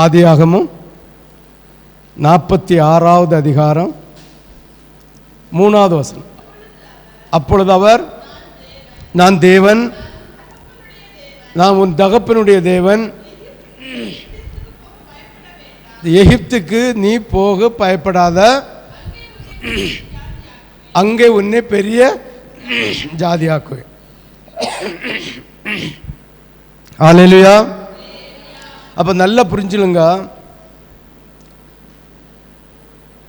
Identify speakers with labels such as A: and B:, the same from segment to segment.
A: ஆதியாகமும் நாற்பத்தி ஆறாவது அதிகாரம் மூணாவது வசனம். அப்பொழுது அவர் நான் தேவன் நான் உன் தகப்பனுடைய தேவன். எகிப்துக்கு நீ போக பயப்படாத. அங்கே உன்னை பெரிய ஜாதியாக்குவேன். ஆலையிலையா அப்போ நல்லா புரிஞ்சுலுங்க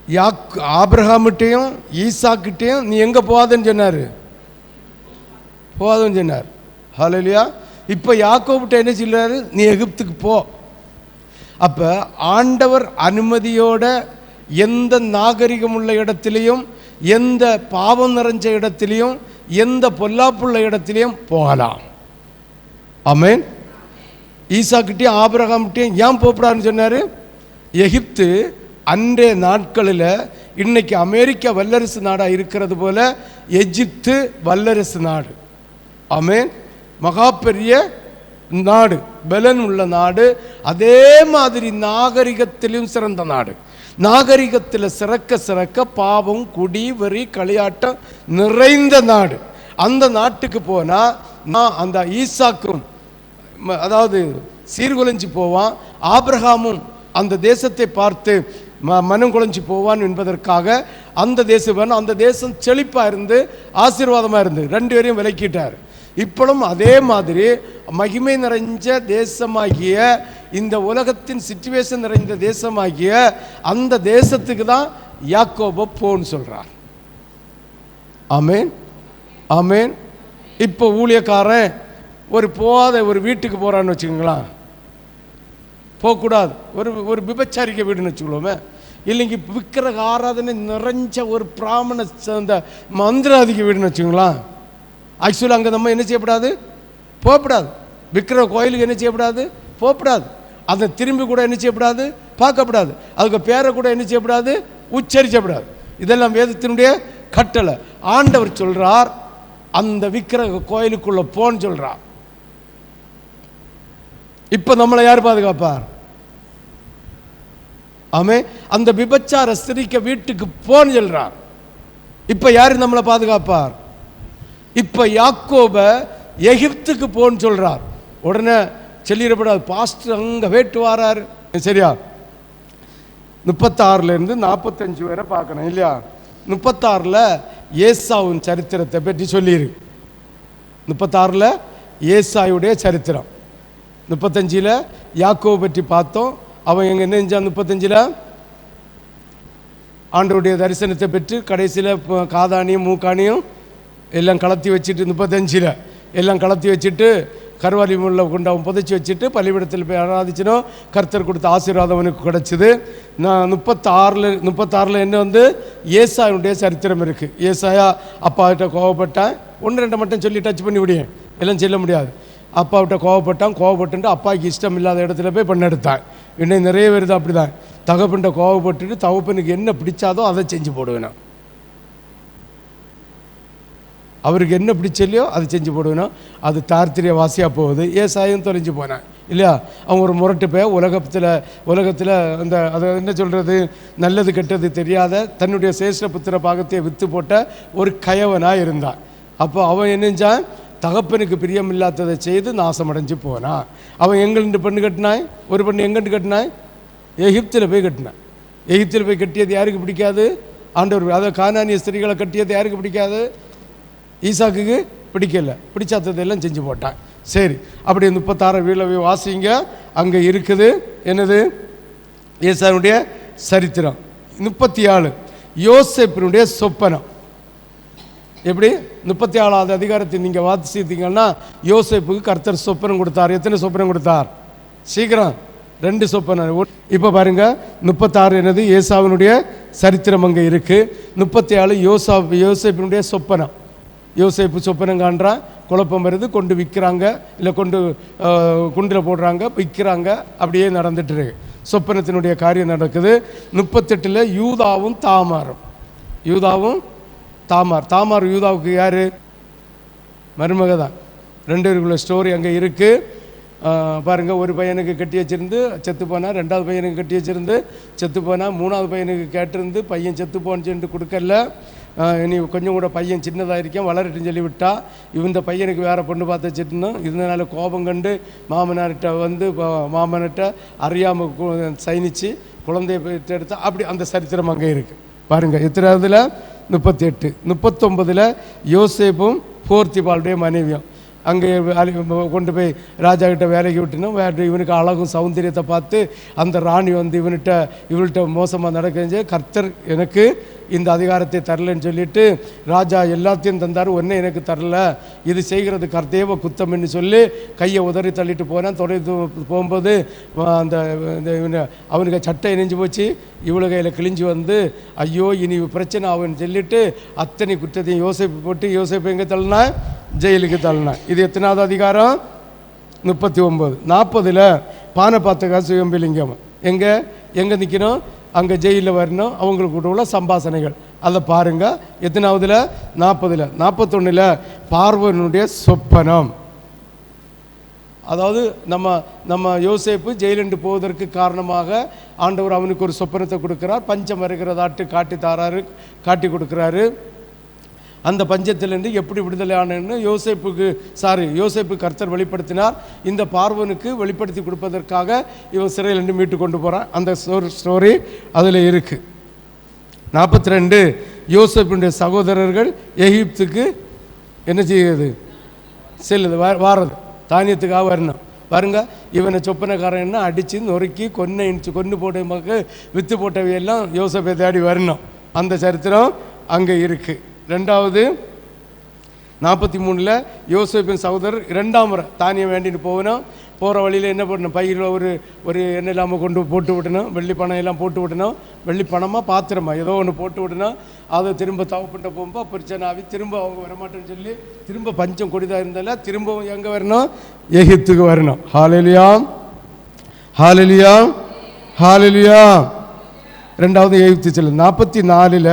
A: யாக் ஆபிரகாமிட்டையும் ஈசாக்கிட்டையும் நீ எங்கே போகாதன்னு சொன்னார். போகாதன்னு சொன்னார். ஹலோ இல்லையா இப்போ யாக்கோபிட்ட என்ன சொல்கிறாரு நீ எகிப்துக்கு போ. அப்போ ஆண்டவர் அனுமதியோட எந்த நாகரிகம் உள்ள இடத்திலையும் எந்த பாவம் நிறைஞ்ச இடத்திலையும் எந்த பொல்லாப்புள்ள இடத்திலையும் போகலாம். ஆமென். ஈசாக்கிட்டையும் ஆபரகாம்கிட்டையும் ஏன் போப்படான்னு சொன்னார்? எகிப்து அன்றைய நாட்களில் இன்றைக்கி அமெரிக்கா வல்லரசு நாடாக இருக்கிறது போல எஜிப்து வல்லரசு நாடு. ஆமென். மகா பெரிய நாடு பலன் உள்ள நாடு அதே மாதிரி நாகரிகத்திலும் சிறந்த நாடு. நாகரிகத்தில் சிறக்க சிறக்க பாவம் குடி வரி களியாட்டம் நிறைந்த நாடு. அந்த நாட்டுக்கு போனால் நான் அந்த ஈசாக்கும் அதாவது சீர்குலைஞ்சு போவான். ஆப்ரஹாமும் அந்த தேசத்தை பார்த்து ம மனம் குலைஞ்சு போவான் என்பதற்காக அந்த தேசம் அந்த தேசம் செழிப்பாக இருந்து ஆசீர்வாதமாக இருந்து ரெண்டு பேரையும் விலக்கிட்டார். இப்பளும் அதே மாதிரி மகிமை நிறைஞ்ச தேசமாகிய இந்த உலகத்தின் சிச்சுவேஷன் நிறைந்த தேசமாகிய அந்த தேசத்துக்கு தான் யாக்கோபோ போன்னு சொல்கிறார் ஆமேன். ஆமேன். இப்போ ஊழியக்காரன் ஒரு போகாத ஒரு வீட்டுக்கு போகிறான்னு வச்சுக்கோங்களேன். போகக்கூடாது. ஒரு ஒரு விபச்சாரிக்க வீடுன்னு வச்சுக்கோமே இல்லைங்க விக்கிரக ஆராதனை நிறைஞ்ச ஒரு பிராமண அந்த மந்திராதிக்க வீடுன்னு வச்சுக்கோங்களேன். ஆக்சுவலாக அங்கே நம்ம என்ன செய்யக்கூடாது போகக்கூடாது விக்கிரக கோயிலுக்கு என்ன செய்யக்கூடாது போகக்கூடாது அதை திரும்பி கூட என்ன செய்யக்கூடாது பார்க்கப்படாது. அதுக்கு பேரை கூட என்ன செய்யக்கூடாது உச்சரிக்கப்படாது. இதெல்லாம் வேதத்தினுடைய கட்டளை. ஆண்டவர் சொல்கிறார் அந்த விக்கிரக கோயிலுக்குள்ளே போன்னு சொல்கிறார் இப்போ நம்மளை யார் பாதுகாப்பார்? ஆமே அந்த விபச்சார ஸ்திரிக்க வீட்டுக்கு போன்னு சொல்றார். இப்போ யார் நம்மளை பாதுகாப்பார்? இப்போ யாக்கோப எகிப்துக்கு போன்னு சொல்றார். உடனே சொல்லிடப்படாது. பாஸ்டர் அங்கே வேட்டு வாரார் சரியா? முப்பத்தாறுல இருந்து நாற்பத்தஞ்சு வரை பார்க்கணும் இல்லையா? முப்பத்தாறில் ஏசாவின் சரித்திரத்தை பற்றி சொல்லியிருக்கு முப்பத்தாறில் ஏசாயுடைய சரித்திரம். முப்பத்தஞ்சில் யாக்கோவை பற்றி பார்த்தோம். அவன் எங்கே என்ன செஞ்சான் முப்பத்தஞ்சில்? ஆண்டோடைய தரிசனத்தை பெற்று கடைசியில் காதானியும் மூக்கானியும் எல்லாம் கலத்தி வச்சுட்டு முப்பத்தஞ்சில். எல்லாம் கலத்தி வச்சுட்டு கருவாலி முள்ள கொண்டு புதைச்சி வச்சுட்டு பள்ளிவிடத்தில் போய் ஆராதிச்சினோ கர்த்தர் கொடுத்த ஆசீர்வாதம் அவனுக்கு கிடச்சிது. நான் முப்பத்தாறில் முப்பத்தாறில் என்ன வந்து ஏசாயனுடைய சரித்திரம் இருக்குது ஏசாயா அப்பாக்கிட்ட கோவப்பட்டேன். ஒன்று ரெண்டு மட்டும் சொல்லி டச் பண்ணி விடியேன் எல்லாம் சொல்ல முடியாது. அப்பாவிட்ட கோவப்பட்டான் கோவப்பட்டுன்ட்டு அப்பாவுக்கு இஷ்டம் இல்லாத இடத்துல போய் பண்ணெடுத்தான். இன்னும் நிறைய பேர் தான் அப்படி தான் தகப்பன்ட்ட கோவப்பட்டுட்டு தகப்பனுக்கு என்ன பிடிச்சாதோ அதை செஞ்சு போடுவேன்? அவருக்கு என்ன பிடிச்சலையோ அதை செஞ்சு போடுவேனா? அது தார்த்திரிய வாசியாக போகுது. ஏசாயம் தொலைஞ்சு போனேன். இல்லையா? அவங்க ஒரு முரட்டு போய் உலகத்தில் உலகத்தில் அந்த அதை என்ன சொல்கிறது நல்லது கெட்டது தெரியாத தன்னுடைய சேஷ்ட புத்திர பாகத்தை விற்று போட்ட ஒரு கயவனாக இருந்தான். அப்போ அவன் என்னஞ்சான் தகப்பனுக்கு பிரியமில்லாததை செய்து நாசமடைஞ்சு போனான். அவன் எங்கிருந்து பெண்ணு கட்டினாய்? ஒரு பெண்ணு எங்கிட்டு கட்டினாய்? எகிப்தில் போய் கட்டினான். எகிப்தில் போய் கட்டியது யாருக்கு பிடிக்காது? ஆண்டவர் அதை கானானிய ஸ்திரீகளை கட்டியது யாருக்கு பிடிக்காது? ஈசாக்குக்கு பிடிக்கல. பிடிச்சாததெல்லாம் செஞ்சு போட்டான். சரி அப்படி முப்பத்தாறு வீழவை வாசிங்க. அங்கே இருக்குது என்னது? ஏசானுடைய சரித்திரம். முப்பத்தி ஆறு யோசேப்பினுடைய சொப்பனம். எப்படி? முப்பத்தி ஆறாவது அதிகாரத்தை நீங்கள் வாசித்தீங்கன்னா யோசேப்புக்கு கர்த்தர் சொப்பனம் கொடுத்தார். எத்தனை சொப்பனம் கொடுத்தார்? சீக்கிரம். ரெண்டு சொப்பனம். இப்போ பாருங்க. முப்பத்தாறு என்னது? ஏசாவினுடைய சரித்திரம் அங்கே இருக்கு. முப்பத்தி ஆறு யோசா யோசிப்பினுடைய சொப்பனம். யோசேப்பு சொப்பனம் காண்றான் குழப்பம் வருது கொண்டு விற்கிறாங்க இல்லை கொண்டு குண்டில் போடுறாங்க விற்கிறாங்க அப்படியே நடந்துட்டு இருக்கு. சொப்பனத்தினுடைய காரியம் நடக்குது. முப்பத்தெட்டில் யூதாவும் தாமாரும். யூதாவும் தாமார். தாமார் யூதாவுக்கு யார்? மருமக தான் ரெண்டு பேருக்குள்ள ஸ்டோரி அங்கே இருக்குது பாருங்கள் ஒரு பையனுக்கு கட்டி வச்சிருந்து செத்து போனால் ரெண்டாவது பையனுக்கு கட்டி வச்சிருந்து செத்து போனால் மூணாவது பையனுக்கு கேட்டிருந்து பையன் செத்து போன்னு சொல்லிட்டு கொடுக்கல. இனி கொஞ்சம் கூட பையன் சின்னதாக இருக்கேன் வளரட்டுன்னு சொல்லி விட்டா இந்த பையனுக்கு வேறு பொண்ணு பார்த்து வச்சுருந்தோம். இதனால கோபம் கண்டு மாமனார்கிட்ட வந்து ப- மாமன்கிட்ட அறியாமல் சைனிச்சு குழந்தைய பெற்றெடுத்தா அப்படி அந்த சரித்திரம் அங்கே இருக்குது பாருங்கள் எத்தனாவதுல? முப்பத்தி எட்டு முப்பத்தொம்பதில் யோசேப்பும் போர்த்திபாலுடைய மனைவியும். அங்கே கொண்டு போய் ராஜா கிட்ட வேலைக்கு விட்டுனோம். வேறு இவனுக்கு அழகும் சௌந்தரியத்தை பார்த்து அந்த ராணி வந்து இவன்கிட்ட இவள்கிட்ட மோசமாக நடக்கஞ்சு கர்த்தர் எனக்கு இந்த அதிகாரத்தை தரலன்னு சொல்லிட்டு ராஜா எல்லாத்தையும் தந்தார். ஒன்றே எனக்கு தரல. இது செய்கிறது கர்த்தேவ குத்தம்னு சொல்லி கையை உதறி தள்ளிட்டு போனேன் தொடர்ந்து போகும்போது அந்த இந்த அவனுக்கு சட்டை இணைஞ்சு போச்சு. இவ்வளோ கையில் கிழிஞ்சு வந்து ஐயோ இனி பிரச்சனை ஆகும்னு சொல்லிட்டு அத்தனை குற்றத்தையும் யோசிப்பு போட்டு யோசிப்பு எங்கே தள்ளினா? ஜெயிலுக்கு தள்ளினா. இது எத்தனாவது அதிகாரம்? முப்பத்தி ஒம்பது நாற்பதில் பானை பானபாத்தகா சுயம்பிலிங்கம் எங்கே? எங்கே நிற்கணும் அங்கே ஜெயிலில் வரணும். அவங்களுக்கு கூட உள்ள சம்பாசனைகள் அதை பாருங்க. எத்தனாவதுல? நாற்பதில் நாற்பத்தொன்னில் பார்வனுடைய சொப்பனம். அதாவது நம்ம நம்ம யோசேப்பு ஜெயிலண்டு போவதற்கு காரணமாக ஆண்டவர் அவனுக்கு ஒரு சொப்பனத்தை கொடுக்குறார். பஞ்சம் வருகிறதாட்டு காட்டி தாராரு காட்டி கொடுக்குறாரு. அந்த பஞ்சத்திலிருந்து எப்படி விடுதலை ஆனன்னு யோசேப்புக்கு சாரி யோசிப்பு கர்த்தர் வெளிப்படுத்தினார். இந்த பார்வனுக்கு வெளிப்படுத்தி கொடுப்பதற்காக இவன் சிறையிலிருந்து மீட்டு கொண்டு போகிறான் அந்த ஸ்டோரி அதில் இருக்குது நாற்பத்தி ரெண்டு யோசேப்பினுடைய சகோதரர்கள் எகிப்துக்கு என்ன செய்யுது? செல்லுது வாரது. தானியத்துக்காக வரணும். பாருங்க இவனை சொப்பனக்காரன் என்ன? அடித்து நொறுக்கி கொன்னை இனிச்சு கொன்று போட்ட மக்கு வித்து போட்டவையெல்லாம் யோசப்பை தேடி வரணும். அந்த சரித்திரம் அங்கே இருக்குது ரெண்டாவது நாற்பத்தி மூணில் யோசிப்பின் சகோதரர் இரண்டாம் முறை தானியம் வேண்டிட்டு போகணும். போகிற வழியில் என்ன பண்ணணும்? பையில் ஒரு ஒரு எண்ணெய் இல்லாமல் கொண்டு போட்டு விடணும். வெள்ளி பணம் எல்லாம் போட்டு விடணும். வெள்ளி பணமாக பாத்திரமா? ஏதோ ஒன்று போட்டு விடணும். அதை திரும்ப தவப்பிட்ட போகும்போது பிரச்சனை ஆகி திரும்ப அவங்க வரமாட்டேன்னு சொல்லி திரும்ப பஞ்சம் கொடிதாக இருந்தால திரும்பவும் எங்கே வரணும்? எகிப்துக்கு வரணும். ஹாலலியா ஹாலலியா ஹாலலியா ரெண்டாவது எகிப்து செல்லு நாற்பத்தி நாலில்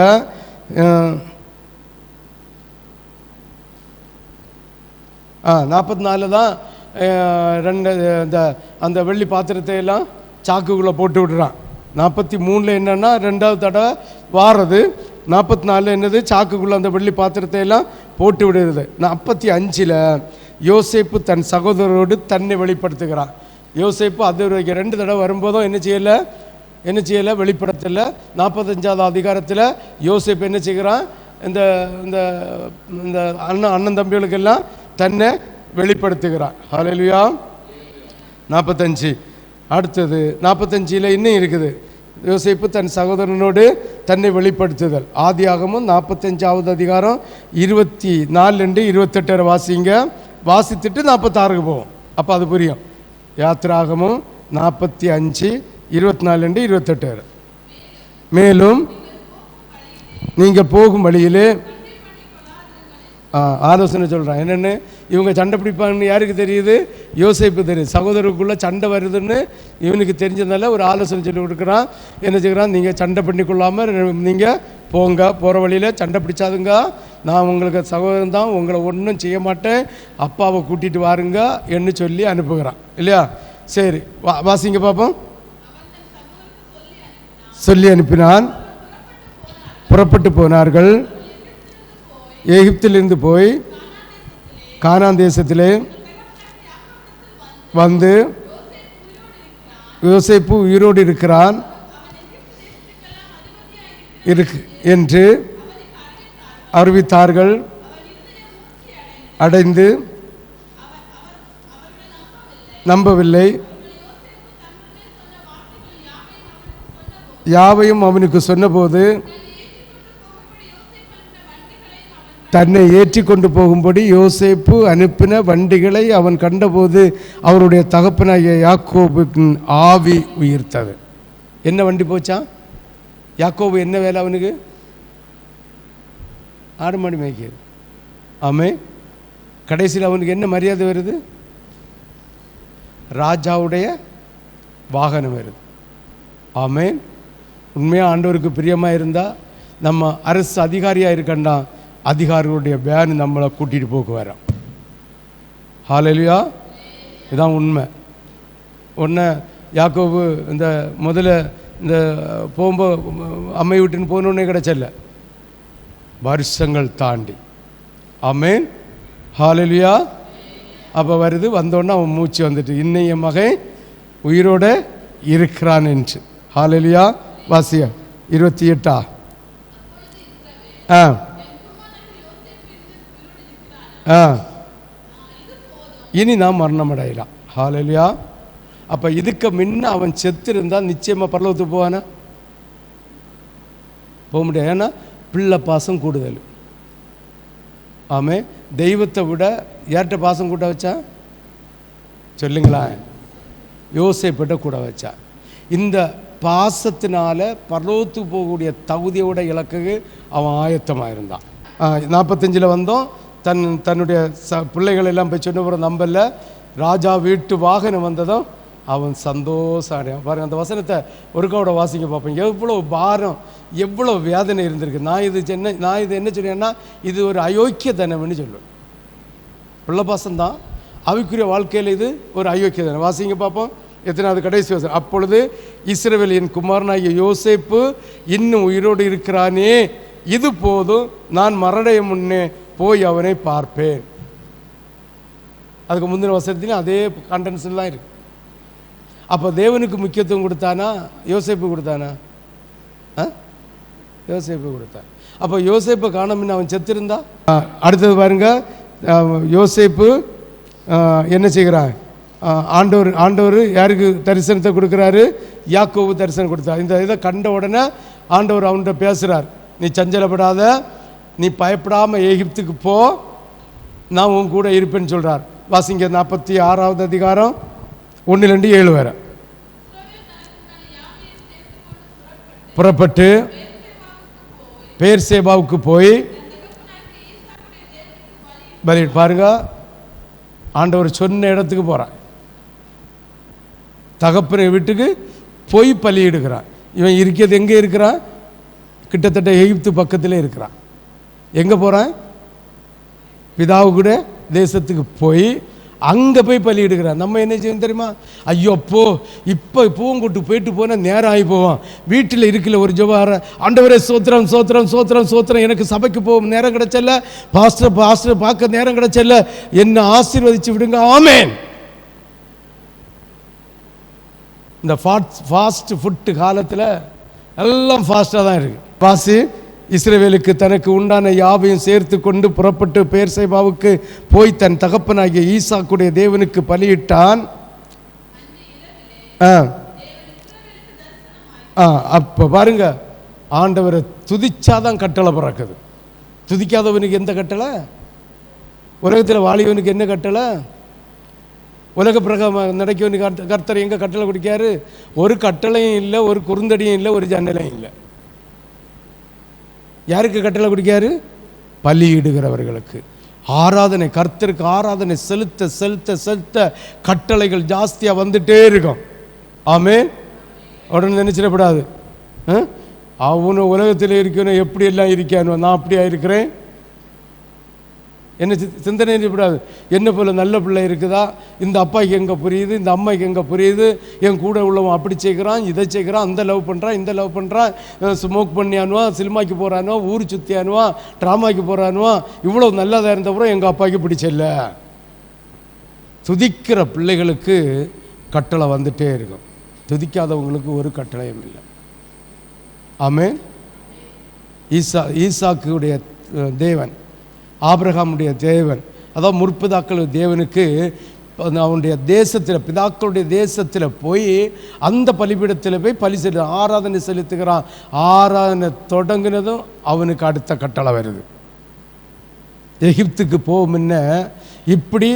A: ஆ நாற்பத்தி நாலில் தான் ரெண்டு இந்த அந்த வெள்ளி பாத்திரத்தை எல்லாம் சாக்குக்குள்ளே போட்டு விடுறான். நாற்பத்தி மூணில் என்னென்னா ரெண்டாவது தடவை வாரது. நாற்பத்தி நாலில் என்னது? சாக்குக்குள்ளே அந்த வெள்ளி பாத்திரத்தை எல்லாம் போட்டு விடுறது. நாற்பத்தி அஞ்சில் யோசேப்பு தன் சகோதரரோடு தன்னை வெளிப்படுத்துகிறான். யோசேப்பு அது வரைக்கும் ரெண்டு தடவை வரும்போதும் என்ன செய்யலை? என்ன செய்யலை? வெளிப்படுத்தலை. நாற்பத்தஞ்சாவது அதிகாரத்தில் யோசேப்பு என்ன செய்கிறான்? இந்த இந்த இந்த அண்ணன் அண்ணன் தம்பிகளுக்கெல்லாம் தன்னை வெளிப்படுத்துகிறான் ஹalleluya நாற்பத்தஞ்சு. அடுத்தது நாற்பத்தஞ்சில் இன்னும் இருக்குது. யோசிப்பு தன் சகோதரனோடு தன்னை வெளிப்படுத்துதல். ஆதியாகமும் நாற்பத்தஞ்சாவது அதிகாரம் இருபத்தி நாலுலேருந்து இருபத்தெட்டு வாசிங்க. வாசித்துட்டு நாற்பத்தாறுக்கு போவோம். அப்போ அது புரியும். யாத்ராகமும் நாற்பத்தி அஞ்சு இருபத்தி நாலுலேருந்து இருபத்தெட்டு மேலும் நீங்கள் போகும் வழியிலே ஆலோசனை சொல்கிறேன் என்னென்னு? இவங்க சண்டை பிடிப்பாங்கன்னு யாருக்கு தெரியுது? யோசிப்பு தெரியுது. சகோதரருக்குள்ளே சண்டை வருதுன்னு இவனுக்கு தெரிஞ்சதுனால ஒரு ஆலோசனை சொல்லி கொடுக்குறான். என்ன செய்கிறான்? நீங்கள் சண்டை பண்ணிக்கொள்ளாமல் நீங்கள் போங்க. போகிற வழியில் சண்டை பிடிச்சாதுங்க. நான் உங்களுக்கு சகோதரன் தான். உங்களை ஒன்றும் செய்ய மாட்டேன். அப்பாவை கூட்டிகிட்டு வாருங்க என்று சொல்லி அனுப்புகிறான். இல்லையா? சரி. வா வாசிங்க பார்ப்போம் சொல்லி அனுப்பினான். புறப்பட்டு போனார்கள். எகிப்திலிருந்து போய் கானான் தேசத்திலே வந்து யோசிப்பு உயிரோடு இருக்கிறான் இருக்கு என்று அறிவித்தார்கள். அடைந்து நம்பவில்லை. யாவையும் அவனுக்கு சொன்னபோது தன்னை ஏற்றி கொண்டு போகும்படி யோசேப்பு அனுப்பின வண்டிகளை அவன் கண்டபோது அவருடைய தகப்பனாகிய யாக்கோபுக்கின் ஆவி உயிர்த்தது. என்ன வண்டி போச்சான் யாக்கோபு என்ன வேலை அவனுக்கு? ஆறு மணி மேய்க்கிறது. ஆமே கடைசியில் அவனுக்கு என்ன மரியாதை வருது? ராஜாவுடைய வாகனம் வருது. ஆமேன். உண்மையாக ஆண்டவருக்கு பிரியமாக இருந்தால் நம்ம அரசு அதிகாரியாக இருக்கண்டான் அதிகாரிகளுடைய வேன் நம்மளை கூட்டிகிட்டு போக்கு வரோம் ஹாலலியா. இதான் உண்மை. ஒன்று யாக்கோபு இந்த முதல்ல இந்த போகும்போது அம்மை வீட்டுன்னு போகணுன்னே கிடச்சல. வருஷங்கள் தாண்டி. ஆமேன். ஹாலலியா. அப்போ வருது வந்தோடனே அவன் மூச்சு வந்துட்டு இன்னைய மகன் உயிரோட இருக்கிறான் என்று. ஹாலலியா. வாசியா இருபத்தி எட்டா? ஆ. இனி நான் மரணம் அடையலாம் ஹாலலியா அப்போ இதுக்கு முன்ன அவன் செத்து இருந்தால் நிச்சயமாக பரலவத்துக்கு போவானா? போக முடியாது. ஏன்னா பிள்ளை பாசம் கூடுதல். ஆமே தெய்வத்தை விட யார்கிட்ட பாசம் கூட வச்சா? சொல்லுங்களா யோசைப்பட்ட கூட வச்சா. இந்த பாசத்தினால பரலோகத்துக்கு போகக்கூடிய தகுதியோட இலக்குக்கு அவன் ஆயத்தமாக இருந்தான் நாற்பத்தஞ்சில் வந்தோம். தன் தன்னுடைய ச பிள்ளைகள் எல்லாம் போய் சொன்ன நம்பல. ராஜா வீட்டு வாகனம் வந்ததும் அவன் சந்தோஷம் அடையான் பாருங்க அந்த வசனத்தை ஒருக்காவோட வாசிக்க பார்ப்போம். எவ்வளோ பாரம் எவ்வளோ வேதனை இருந்திருக்கு. நான் இது என்ன நான் இது என்ன சொன்னேன்னா இது ஒரு அயோக்கிய தனம்னு சொல்லுவேன். பிள்ளைப்பாசம் தான் அவைக்குரிய வாழ்க்கையில் இது ஒரு அயோக்கிய தனம் வாசிங்க பார்ப்போம். எத்தனாவது கடைசி வசனம். அப்பொழுது இஸ்ரவேலின் குமாரனாகிய யோசேப்பு இன்னும் உயிரோடு இருக்கிறானே. இது போதும் நான் மரணடைய முன்னே போய் அவனை பார்ப்பேன். அதுக்கு முந்தின வசனத்திலும் அதே கண்டென்ஷன் தான் இருக்கு. அப்போ தேவனுக்கு முக்கியத்துவம் கொடுத்தானா? யோசிப்பு கொடுத்தானா? ஆ? யோசேப்பு கொடுத்தான் அப்போ யோசிப்பு காணமின்னு அவன் செத்திருந்தா? ஆ, அடுத்தது பாருங்க. யோசிப்பு யோசேப்பு என்ன செய்கிறான் ஆண்டவர் ஆண்டவர் யாருக்கு தரிசனத்தை கொடுக்குறாரு? யாக்கோவு தரிசனம் கொடுத்தார் இந்த இதை கண்ட உடனே ஆண்டவர் அவன்கிட்ட பேசுகிறார் நீ சஞ்சலப்படாத. நீ பயப்படாமல் எகிப்துக்கு போ. நான் உன் கூட இருப்பேன்னு சொல்கிறார் வாசிங்க நாற்பத்தி ஆறாவது அதிகாரம் ஒன்று ரெண்டு ஏழு வேற புறப்பட்டு பேர் சேபாவுக்கு போய் பலி பாருங்க. ஆண்டவர் சொன்ன இடத்துக்கு போகிறான் தகப்பனை வீட்டுக்கு போய் பலியிடுகிறான் இவன் இருக்கிறது எங்கே இருக்கிறான்? கிட்டத்தட்ட எகிப்து பக்கத்திலே இருக்கிறான். எங்கே போகிறேன் பிதாவு கூட தேசத்துக்கு போய் அங்கே போய் பலியிடுகிறான் நம்ம என்ன செய்யணும் தெரியுமா? ஐயோ அப்போ இப்போ பூங்கொட்டு போயிட்டு போனால் நேரம் ஆகி போவோம் வீட்டில் இருக்கல ஒரு ஜவார ஆண்டவரே சோத்திரம் சோத்திரம் சோத்திரம் சோத்திரம். எனக்கு சபைக்கு போகும் நேரம் கிடைச்சல பாஸ்டர் பாஸ்டர் பார்க்க நேரம் கிடைச்சல என்னை ஆசீர்வதிச்சு விடுங்க. ஆமேன். இந்த ஃபாஸ்ட் ஃபாஸ்ட் ஃபுட்டு காலத்தில் எல்லாம் ஃபாஸ்ட்டாக தான் இருக்குது பாசி இஸ்ரேவேலுக்கு தனக்கு உண்டான யாவையும் சேர்த்து கொண்டு புறப்பட்டு பேர்சைபாவுக்கு போய் தன் தகப்பனாகிய ஈசாக்குடைய தேவனுக்கு பலியிட்டான். ஆ. ஆ அப்போ பாருங்க. ஆண்டவரை துதிச்சாதான் கட்டளை பிறக்குது. துதிக்காதவனுக்கு எந்த கட்டளை? உலகத்தில் வாலிபனுக்கு என்ன கட்டளை? உலக பிரகம நடக்கவனுக்கு கர்த்தர் எங்கே கட்டளை கொடுக்காரு ஒரு கட்டளையும் இல்லை ஒரு குறுந்தடியும் இல்லை ஒரு ஜன்னலையும் இல்லை. யாருக்கு கட்டளை கொடுக்காரு பலியிடுகிறவர்களுக்கு. ஆராதனை கர்த்தருக்கு ஆராதனை செலுத்த செலுத்த செலுத்த கட்டளைகள் ஜாஸ்தியாக வந்துட்டே இருக்கும். ஆமே உடனே நினைச்சிடப்படாது. அவனு உலகத்தில் இருக்கணும் எப்படி எல்லாம் இருக்கானோ நான் அப்படியா இருக்கிறேன்? என்ன சிந்தனை விடாது என்ன போல் நல்ல பிள்ளை இருக்குதா? இந்த அப்பாய்க்கு எங்கே புரியுது? இந்த அம்மாய்க்கு எங்கே புரியுது? என் கூட உள்ளவன் அப்படி செய்கிறான் இதை செய்கிறான் அந்த லவ் பண்ணுறான் இந்த லவ் பண்ணுறான் ஸ்மோக் பண்ணியானுவான் சினிமாக்கு போகிறானுவா ஊர் சுற்றியானுவான் ட்ராமாக்கு போகிறானுவா இவ்வளோ நல்லதாக இருந்தப்புறம் எங்கள் அப்பாய்க்கு பிடிச்சல துதிக்கிற பிள்ளைகளுக்கு கட்டளை வந்துட்டே இருக்கும். துதிக்காதவங்களுக்கு ஒரு கட்டளையும் இல்லை. ஆமே ஈசா ஈசாக்குடைய தேவன் ஆபிரகாமுடைய தேவன். அதாவது முற்பிதாக்கள் தேவனுக்கு அவனுடைய தேசத்தில் பிதாக்களுடைய தேசத்தில் போய் அந்த பலிபீடத்தில் போய் பலி செலுத்த ஆராதனை செலுத்துகிறான். ஆராதனை தொடங்கினதும் அவனுக்கு அடுத்த கட்டளை வருது. எகிப்துக்கு போக முன்ன இப்படி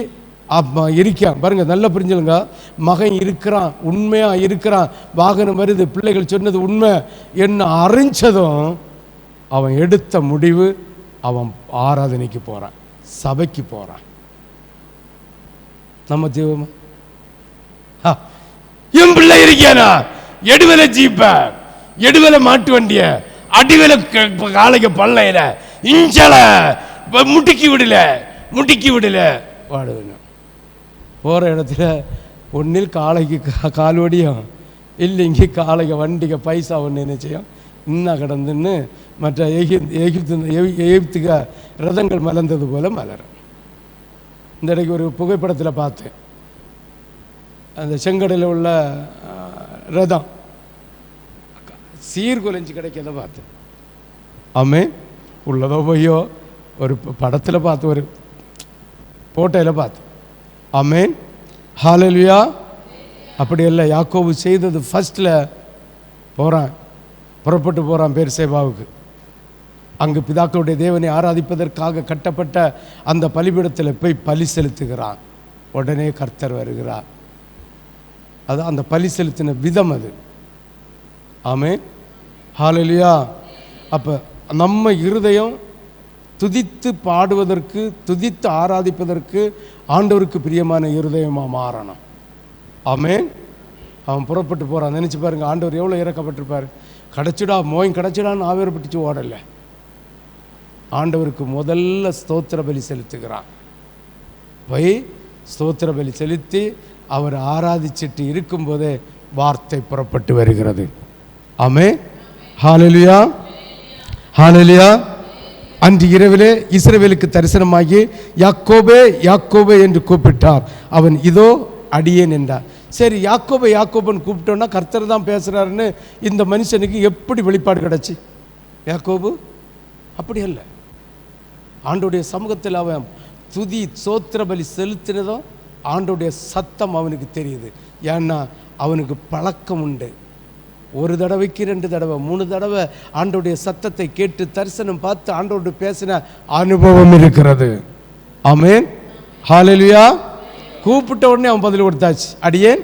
A: அப்ப இருக்கான். பாருங்க நல்லா புரிஞ்சுலுங்க மகன் இருக்கிறான் உண்மையாக இருக்கிறான். வாகனம் வருது பிள்ளைகள் சொன்னது உண்மை. என்ன அறிஞ்சதும் அவன் எடுத்த முடிவு அவன் ஆராதனைக்கு போகிறான் சபைக்கு போகிறான் நம்ம ஜீவமா என் பிள்ளை இருக்கியானா எடுவலை ஜீப்ப எடுவலை மாட்டு வண்டிய அடிவலை காலைக்கு பள்ளையில இஞ்சல முட்டுக்கி விடல முட்டுக்கி விடல வாடுவேன். போகிற இடத்துல ஒன்றில் காலைக்கு கால் வடியும் இல்லைங்க காலைக்கு வண்டிக்கு பைசா ஒன்று செய்யும்? இன்னும் கிடந்துன்னு மற்ற எகிப்து எகிப்து எகிப்துக ரதங்கள் மலர்ந்தது போல மலரும். இந்த இன்றைக்கு ஒரு புகைப்படத்தில் பார்த்தேன். அந்த செங்கடலில் உள்ள ரதம் சீர்குலைஞ்சு கிடைக்கிறத பார்த்தேன். ஆமே உள்ளதோ போயோ ஒரு படத்தில் பார்த்து ஒரு போட்டோவில் பார்த்து ஆமேன். ஹாலல்வியா அப்படி இல்லை யாக்கோவு செய்தது ஃபஸ்ட்டில் போகிறான் புறப்பட்டு போகிறான் பேர் சேவாவுக்கு அங்கு பிதாக்களுடைய தேவனை ஆராதிப்பதற்காக கட்டப்பட்ட அந்த பலிபீடத்தில் போய் பலி செலுத்துகிறான் உடனே கர்த்தர் வருகிறார். அது அந்த பலி செலுத்தின விதம் அது. ஆமே ஹாலலியா அப்போ நம்ம இருதயம் துதித்து பாடுவதற்கு துதித்து ஆராதிப்பதற்கு ஆண்டவருக்கு பிரியமான இருதயமாக மாறணும். ஆமேன். அவன் புறப்பட்டு போகிறான் நினச்சி பாருங்க ஆண்டவர் எவ்வளோ இறக்கப்பட்டிருப்பார். கிடச்சிடா மோயம் கிடச்சிடான்னு ஆவேரப்பட்டுச்சு ஓடலை. ஆண்டவருக்கு முதல்ல ஸ்தோத்திர பலி செலுத்துகிறான் போய் ஸ்தோத்திர பலி செலுத்தி அவர் ஆராதிச்சிட்டு இருக்கும்போதே வார்த்தை புறப்பட்டு வருகிறது. ஆமே ஹாலலியா ஹாலலியா அன்று இரவிலே இஸ்ரேவேலுக்கு தரிசனமாகி யாக்கோபே யாக்கோபே என்று கூப்பிட்டார். அவன் இதோ அடியேன் என்றார். சரி யாக்கோபை யாக்கோபன் கூப்பிட்டோன்னா கர்த்தர் தான் பேசுகிறாருன்னு இந்த மனுஷனுக்கு எப்படி வெளிப்பாடு கிடச்சி? யாக்கோபு? அப்படி இல்லை ஆண்டோடைய சமூகத்தில் அவன் துதி சோத்திர பலி செலுத்தினதும் ஆண்டோடைய சத்தம் அவனுக்கு தெரியுது. ஏன்னா அவனுக்கு பழக்கம் உண்டு. ஒரு தடவைக்கு ரெண்டு தடவை மூணு தடவை ஆண்டோடைய சத்தத்தை கேட்டு தரிசனம் பார்த்து ஆண்டோடு பேசின அனுபவம் இருக்கிறது. ஆமேன். ஹாலலியா கூப்பிட்ட உடனே அவன் பதில் கொடுத்தாச்சு. அடியேன்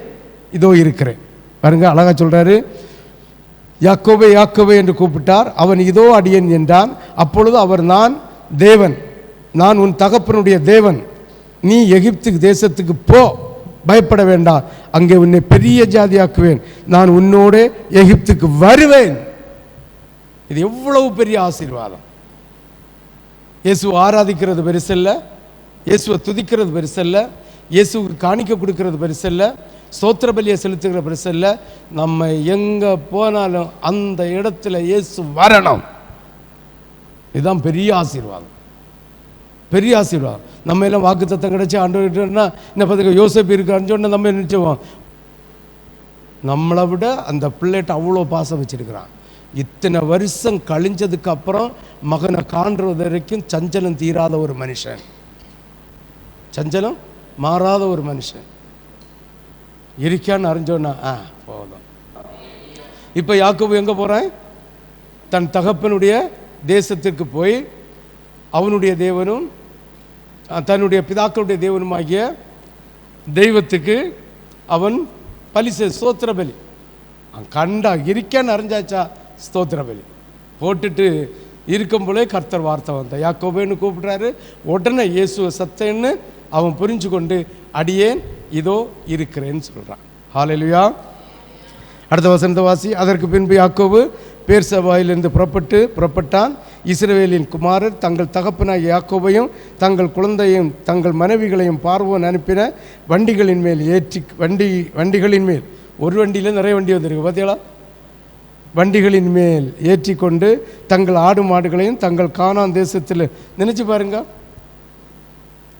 A: இதோ இருக்கிறேன். பாருங்க அழகா சொல்றாரு. யாக்கோபே யாக்கோபே என்று கூப்பிட்டார். அவன் இதோ அடியேன் என்றான். அப்பொழுது அவர் நான் தேவன். நான் உன் தகப்பனுடைய தேவன். நீ எகிப்து தேசத்துக்கு போ. பயப்பட வேண்டாம் அங்கே உன்னை பெரிய ஜாதியாக்குவேன். நான் உன்னோட எகிப்துக்கு வருவேன். இது எவ்வளவு பெரிய ஆசீர்வாதம். இயேசு ஆராதிக்கிறது பெருசல்ல. இயேசுவை துதிக்கிறது பெருசல்ல. இயேசுக்கு காணிக்க கொடுக்கறது பெருசல்ல. ஸ்தோத்திர பலியை செலுத்துகிற பெருசல்ல. நம்ம எங்கே போனாலும் அந்த இடத்துல இயேசு வரணும். இதுதான் பெரிய ஆசீர்வாதம். பெரிய ஆசீர்வாதம். நம்ம எல்லாம் வாக்கு தத்தம் கிடைச்சி ஆண்டவர்கிட்டனா என்ன பார்த்துக்க யோசப் இருக்கான்னு சொன்னால் நம்ம என்ன நம்மளை விட அந்த பிள்ளைகிட்ட அவ்வளோ பாசம் வச்சிருக்கிறான். இத்தனை வருஷம் கழிஞ்சதுக்கு அப்புறம் மகனை காண்றது வரைக்கும் சஞ்சலம் தீராத ஒரு மனுஷன். சஞ்சலம் மாறாத ஒரு மனுஷன். இருக்கான்னு அறிஞ்சோன்னா ஆ போதும். இப்போ யாக்கோபு எங்கே போகிறேன் தன் தகப்பனுடைய தேசத்திற்கு போய் அவனுடைய தேவனும் தன்னுடைய பிதாக்களுடைய தேவனுமாகிய தெய்வத்துக்கு அவன் பலி செ- ஸ்தோத்திர பலி கண்டா இருக்கேன்னு அறிஞ்சாச்சா? ஸ்தோத்திர பலி போட்டுட்டு இருக்கும் போலே கர்த்தர் வார்த்தை வந்த. யாக்கோபேன்னு கூப்பிடுறாரு? உடனே இயேசுவ சத்தன்னு அவன் புரிஞ்சு கொண்டு அடியேன் இதோ இருக்கிறேன்னு சொல்கிறான் ஹalleluya. அடுத்த வசந்த வாசி. அதற்கு பின்பு யாக்கோபு பேர்சபாயிலிருந்து புறப்பட்டு புறப்பட்டான். இஸ்ரவேலின் குமாரர் தங்கள் தகப்பனாகிய யாக்கோபையும் தங்கள் குழந்தையும் தங்கள் மனைவிகளையும் பார்வோன் அனுப்பின வண்டிகளின் மேல் ஏற்றி வண்டி வண்டிகளின் மேல். ஒரு வண்டியில் நிறைய வண்டி வந்திருக்கு பார்த்தீங்களா வண்டிகளின் மேல் ஏற்றி கொண்டு தங்கள் ஆடு மாடுகளையும் தங்கள் காணான் தேசத்தில் நினச்சி பாருங்க.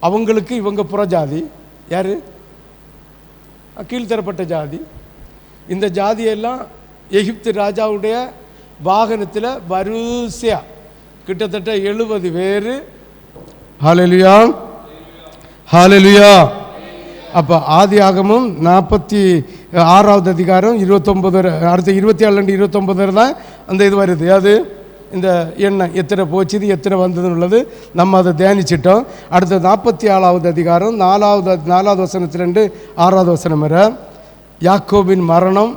A: அவங்களுக்கு இவங்க புறஜாதி யார்? கீழ்த்தரப்பட்ட ஜாதி. இந்த ஜாதியெல்லாம் எகிப்து ராஜாவுடைய வாகனத்தில் வரிசையாக கிட்டத்தட்ட எழுபது பேர். ஹாலலியா ஹாலலியா அப்போ ஆதி ஆகமும் நாற்பத்தி ஆறாவது அதிகாரம் இருபத்தொம்பது அடுத்த இருபத்தி ஏழு ரெண்டு இருபத்தொம்பது தான் அந்த இது வருது. அது இந்த எண்ணெய் எத்தனை போச்சுது எத்தனை வந்ததுன்னு உள்ளது. நம்ம அதை தியானிச்சிட்டோம். அடுத்த நாற்பத்தி ஏழாவது அதிகாரம் நாலாவது நாலாவது வசனத்திலேருந்து ஆறாவது வசனம் வரை யாக்கோபின் மரணம்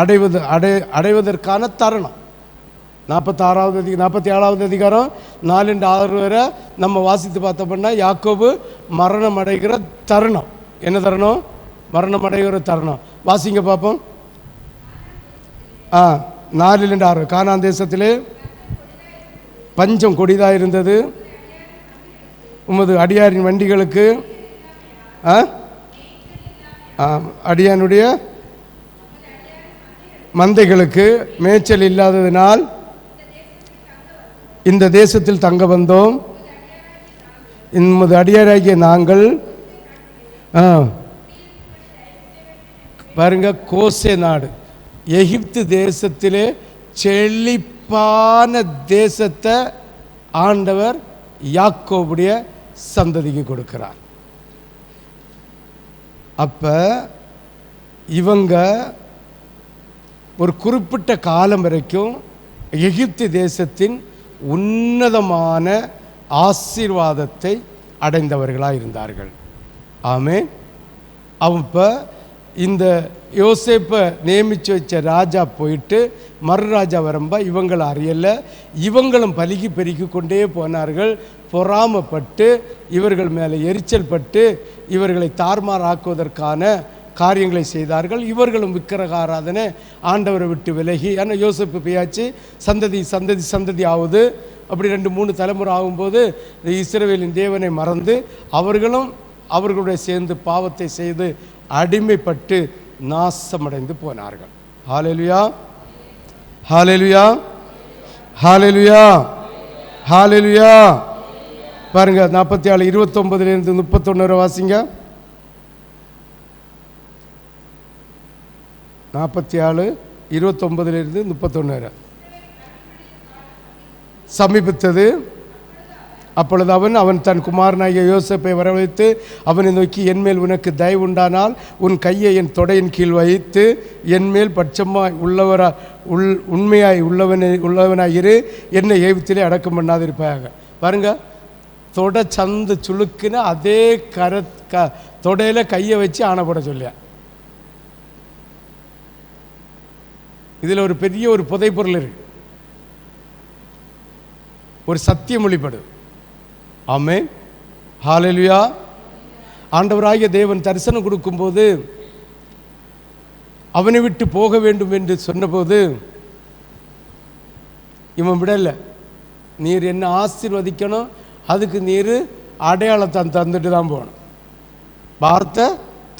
A: அடைவது அடை அடைவதற்கான தருணம். நாற்பத்தாறாவது அதிக நாற்பத்தி ஏழாவது அதிகாரம் நாலுண்டு ஆறு வரை நம்ம வாசித்து பார்த்தோம்னா யாக்கோபு மரணம் அடைகிற தருணம். என்ன தருணம்? மரணம் அடைகிற தருணம். வாசிங்க பார்ப்போம். ஆ நாலுலேண்டு ஆறு. கானான் தேசத்திலே பஞ்சம் கொடிதாக இருந்தது. உமது அடியாரின் வண்டிகளுக்கு ஆ அடியானுடைய மந்தைகளுக்கு மேய்ச்சல் இல்லாததினால் இந்த தேசத்தில் தங்க வந்தோம். இம்மது அடியாராகிய நாங்கள் பாருங்க கோசே நாடு. எகிப்து தேசத்திலே செழிப்பான தேசத்தை ஆண்டவர் யாக்கோபுடைய சந்ததிக்கு கொடுக்கிறார். அப்ப இவங்க ஒரு குறிப்பிட்ட காலம் வரைக்கும் எகிப்து தேசத்தின் உன்னதமான ஆசீர்வாதத்தை அடைந்தவர்களாக இருந்தார்கள் ஆமே அப்போ இந்த யோசேப்பை நியமித்து வச்ச ராஜா போயிட்டு மறுராஜா வரம்ப இவங்களை அறியலை. இவங்களும் பலுகி பெருக்கி கொண்டே போனார்கள். பொறாமப்பட்டு இவர்கள் மேலே எரிச்சல் பட்டு இவர்களை தார்மாராக்குவதற்கான காரியங்களை செய்தார்கள். இவர்களும் விக்கிரக ஆராதனை ஆண்டவரை விட்டு விலகி ஆனால் யோசிப்பு பேயாச்சு. சந்ததி சந்ததி சந்ததி ஆகுது. அப்படி ரெண்டு மூணு தலைமுறை ஆகும்போது இஸ்ரேவேலின் தேவனை மறந்து அவர்களும் அவர்களுடைய சேர்ந்து பாவத்தை செய்து அடிமைப்பட்டு நாசமடைந்து போனார்கள். ஹாலெலுயா ஹாலெலுயா ஹாலெலுயா ஹாலெலுயா பாருங்க நாற்பத்தி ஆறு இருபத்தொம்பதுலேருந்து முப்பத்தொன்று வாசிங்க. நாற்பத்தி ஆறு இருபத்தொம்பதுலேருந்து முப்பத்தொன்று வரை சமீபித்தது. அப்பொழுது அவன் அவன் தன் குமாரனாகிய யோசப்பை வரவழைத்து அவனை நோக்கி என்மேல் உனக்கு தயவு உண்டானால் உன் கையை என் தொடையின் கீழ் வைத்து என்மேல் பட்சமாய் உள்ளவரா உள் உண்மையாய் உள்ளவனை உள்ளவனாயிரு. என்னை ஏவித்திலே அடக்கம் பண்ணாதிருப்பாயாக. பாருங்க தொட சந்து சுளுக்குன்னு அதே கர க தொடையில் கையை வச்சு ஆணை போட சொல்லியா. இதில் ஒரு பெரிய ஒரு புதைப்பொருள் இருக்கு. ஒரு சத்தியம் வெளிப்படு ஆமே ஹாலெலுயா ஆண்டவராகிய தேவன் தரிசனம் கொடுக்கும்போது அவனை விட்டு போக வேண்டும் என்று சொன்னபோது இவன் விடலை. நீர் என்ன ஆசீர்வதிக்கணும். அதுக்கு நீர் அடையாளத்தை தந்துட்டு தான் போகணும். வார்த்தை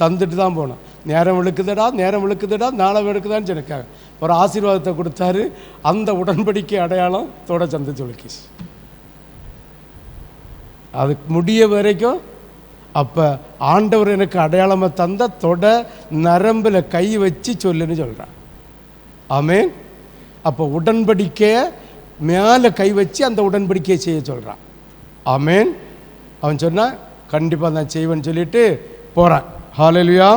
A: தந்துட்டு தான் போகணும். நேரம் விழுக்குதடா நேரம் விழுக்குதடா நாளை விழுக்குதான்னு சொன்னாங்க ஒரு ஆசீர்வாதத்தை கொடுத்தாரு. அந்த உடன்படிக்கை அடையாளம் தொட சந்து சொல்லிக்கிச்சு அது முடிய வரைக்கும் அப்போ ஆண்டவர் எனக்கு அடையாளமாக தந்த தொட நரம்பில் கை வச்சு சொல்லுன்னு சொல்கிறான் ஆமேன். அப்போ உடன்படிக்கையை மேலே கை வச்சு அந்த உடன்படிக்கையை செய்ய சொல்கிறான் ஆமேன். அவன் சொன்னான் கண்டிப்பாக நான் செய்வேன்னு சொல்லிட்டு போகிறான் ஹாலெலுயா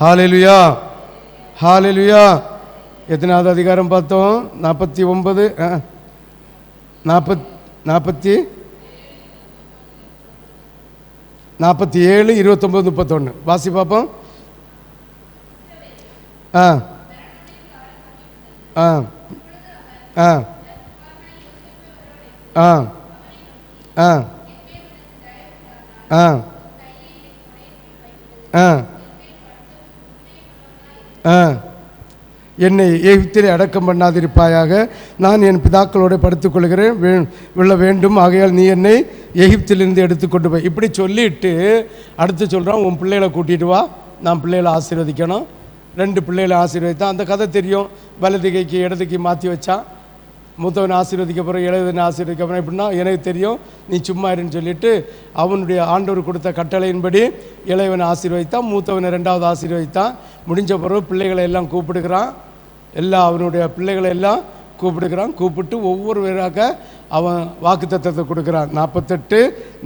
A: ஹாலெலுயா ஹாலெலுயா எத்தனாவது அதிகாரம் பார்த்தோம்? நாற்பத்தி ஒன்பது நாற்பத் நாற்பத்தி நாற்பத்தி ஏழு இருபத்தொம்பது முப்பத்தொன்று வாசி பார்ப்போம். ஆ ஆ ஆ ஆ ஆ ஆ ஆ என்னை எகிப்திலே அடக்கம் பண்ணாதிருப்பாயாக. நான் என் பிதாக்களோடு படுத்துக்கொள்கிறேன். வே விழ வேண்டும். ஆகையால் நீ என்னை எகிப்திலிருந்து எடுத்துக்கொண்டு போய். இப்படி சொல்லிட்டு அடுத்து சொல்கிறான் உன் பிள்ளைகளை கூட்டிகிட்டு வா. நான் பிள்ளைகளை ஆசீர்வதிக்கணும். ரெண்டு பிள்ளைகளை ஆசீர்வதித்தான். அந்த கதை தெரியும். வலது கைக்கு இடதுக்கு மாற்றி வச்சான். மூத்தவன் ஆசீர்வதிக்கப்புறம் போகிற ஆசீர்வதிக்கப்புறம் எப்படின்னா எனக்கு தெரியும் நீ சும்மா இருன்னு சொல்லிட்டு அவனுடைய ஆண்டவர் கொடுத்த கட்டளையின்படி இளையவனை ஆசீர்வதித்தான் மூத்தவனை ரெண்டாவது ஆசீர்வதித்தான். முடிஞ்ச பிறகு பிள்ளைகளை எல்லாம் கூப்பிடுக்கிறான் எல்லா அவனுடைய பிள்ளைகளை எல்லாம் கூப்பிடுக்கிறான் கூப்பிட்டு ஒவ்வொரு பேராக அவன் வாக்குத்தத்தத்தை கொடுக்குறான். நாற்பத்தெட்டு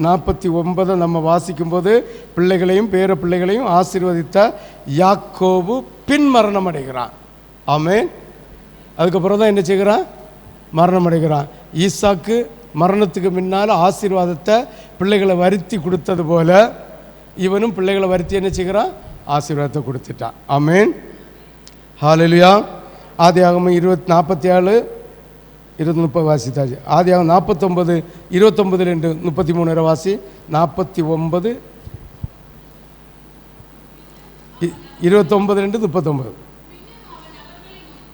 A: நாற்பத்தி ஒன்பதை நம்ம வாசிக்கும்போது பிள்ளைகளையும் பேர பிள்ளைகளையும் ஆசீர்வதித்த யாக்கோபு பின்மரணம் அடைகிறான் ஆமே அதுக்கப்புறம் தான் என்ன செய்கிறான்? மரணம் அடைகிறான் ஈசாக்கு மரணத்துக்கு முன்னால் ஆசீர்வாதத்தை பிள்ளைகளை வருத்தி கொடுத்தது போல இவனும் பிள்ளைகளை வருத்தி என்ன செய்கிறான்? ஆசீர்வாதத்தை கொடுத்துட்டான். ஆமேன். ஹாலெலுயா ஆதி ஆகமம் இருபத்தி நாற்பத்தி ஏழு இருபத்தி முப்பது வாசித்தாச்சு. ஆதி ஆகும் நாற்பத்தொம்பது இருபத்தொம்பது ரெண்டு முப்பத்தி மூணு வரை வாசி. நாற்பத்தி ஒன்பது இருபத்தொம்பது இருபத்தொன்பது ரெண்டு முப்பத்தொன்பது.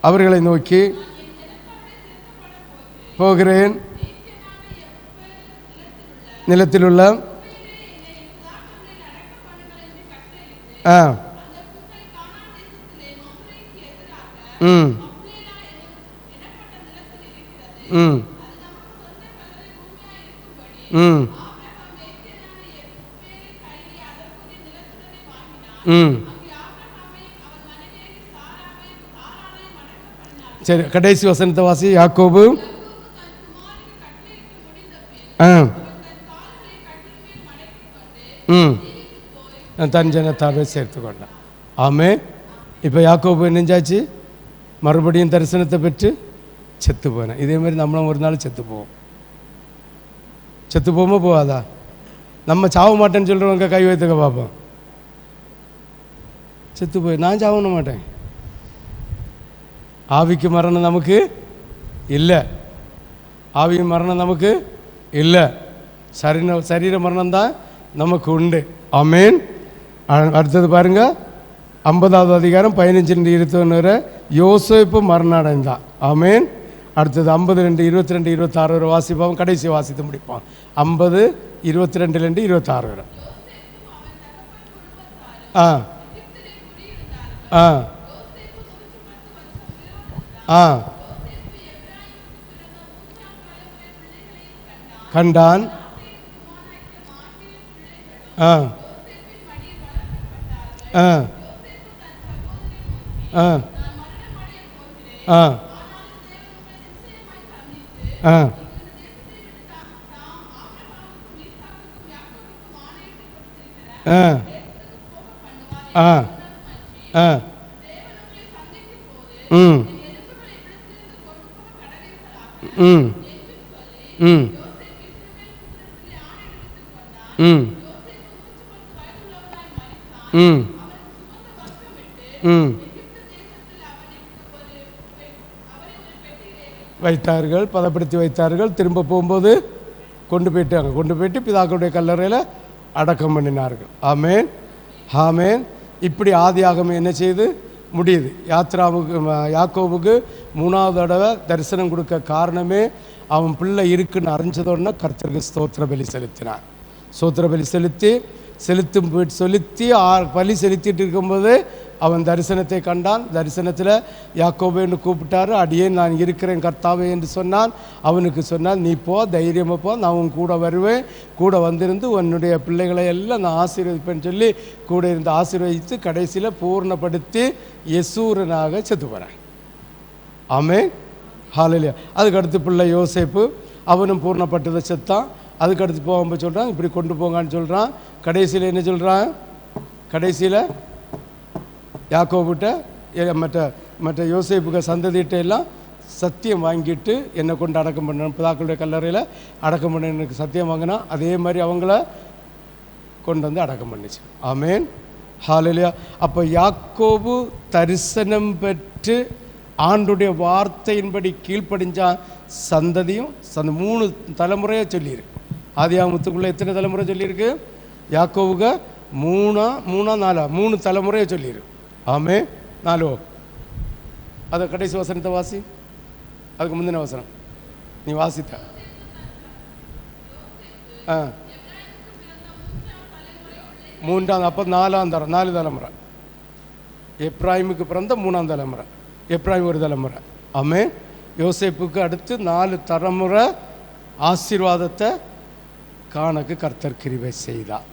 A: அவர்களை நோக்கி போகிறேன். நிலத்தில் உள்ள ஆ. ம். ம். ம். ம். சரி கடைசி வசனத்தை வாசி யாக்கோபு. ஆ. ம். தன் ஜனத்தாவே சேர்த்து கொண்டான் ஆமே இப்போ யாக்கோபு நெஞ்சாச்சு மறுபடியும் தரிசனத்தை பெற்று செத்து போனேன் இதே மாதிரி நம்மளும் ஒரு நாள் செத்து போவோம். செத்து போகுமா போகாதா? நம்ம சாவ மாட்டேன்னு சொல்கிறவங்க கை வைத்துக்க பார்ப்போம். செத்து போய் நான் சாவண மாட்டேன். ஆவிக்கு மரணம் நமக்கு இல்லை. ஆவி மரணம் நமக்கு இல்லை சரீர சரீர மரணம் தான் நமக்கு உண்டு அமேன் அடுத்தது பாருங்க ஐம்பதாவது அதிகாரம் பதினஞ்சு ரெண்டு இருபத்தொன்று வரை யோசிப்பு மரணடைந்தான் அமேன் அடுத்தது ஐம்பது ரெண்டு இருபத்தி ரெண்டு இருபத்தாறு வரை வாசிப்போம் கடைசி வாசித்து முடிப்போம் ஐம்பது இருபத்தி ரெண்டுலேருந்து இருபத்தாறு வரை ஆ ஆ ஆ கண்டான். ஆ. ஆ. ஆ. ஆ. ஆ. ஆ. ஆ. ஆ. ம். ம். ம். ம். ம். ம். வைத்தார்கள் பதப்படுத்தி வைத்தார்கள் திரும்ப போகும்போது கொண்டு போயிட்டாங்க கொண்டு போயிட்டு பிதாக்களுடைய கல்லறையில் அடக்கம் பண்ணினார்கள். ஆமேன். ஆமேன். இப்படி ஆதியாகமே என்ன செய்து? முடியுது. யாத்ராவுக்கு யாக்கோவுக்கு மூணாவது தடவை தரிசனம் கொடுக்க காரணமே அவன் பிள்ளை இருக்குன்னு அறிஞ்சதோடனே கர்த்தருக்கு ஸ்தோத்திர பலி செலுத்தினான். ஸ்தோத்திர பலி செலுத்தி செலுத்தும் செலுத்தி ஆ- பலி செலுத்திட்டு இருக்கும்போது அவன் தரிசனத்தை கண்டான். தரிசனத்தில் யாக்கோபேன்னு கூப்பிட்டாரு. அடியே நான் இருக்கிறேன் கர்த்தாவே என்று சொன்னான். அவனுக்கு சொன்னான் நீ போ தைரியமாக போ நான் உன் கூட வருவேன். கூட வந்திருந்து உன்னுடைய பிள்ளைகளை எல்லாம் நான் ஆசீர்வதிப்பேன்னு சொல்லி கூட இருந்து ஆசீர்வதித்து கடைசியில் பூர்ணப்படுத்தி யசூரனாக செத்து போகிறேன் ஆமே ஹாலையா அதுக்கடுத்து பிள்ளை யோசேப்பு. அவனும் பூர்ணப்பட்டதை செத்தான். அதுக்கடுத்து போகும்போது சொல்கிறான் இப்படி கொண்டு போங்கன்னு சொல்கிறான் கடைசியில் என்ன சொல்கிறான் கடைசியில் யாக்கோவிட்ட மற்ற மற்ற யோசிப்புக சந்ததியிட்ட எல்லாம் சத்தியம் வாங்கிட்டு என்னை கொண்டு அடக்கம் பண்ணணும். பிதாக்களுடைய கல்லறையில் அடக்கம் பண்ண எனக்கு சத்தியம் வாங்கினா அதே மாதிரி அவங்கள கொண்டு வந்து அடக்கம் பண்ணிச்சு. ஆமேன். ஹாலலியா அப்போ யாக்கோபு தரிசனம் பெற்று ஆண்டுடைய வார்த்தையின்படி கீழ்ப்படிஞ்சான். சந்ததியும் சந்த மூணு தலைமுறையாக சொல்லியிருக்கு. ஆதியாமத்துக்குள்ளே எத்தனை தலைமுறை சொல்லியிருக்கு? யாக்கோவுக மூணா மூணா நாலா மூணு தலைமுறையை சொல்லியிருக்கு ஆமே நாலோ. அதை கடைசி வசனத்தை வாசி. அதுக்கு முந்தின வசனம். நீ வாசித்த. ஆ. மூன்றாம் அப்போ நாலாம் தரம் நாலு தலைமுறை. எப்ராஹிமுக்கு பிறந்த மூணாம் தலைமுறை. எப்ராஹிம் ஒரு தலைமுறை. ஆமே யோசேப்புக்கு அடுத்து நாலு தலைமுறை ஆசீர்வாதத்தை காணக்கு கர்த்தர் கிருபை செய்தார்.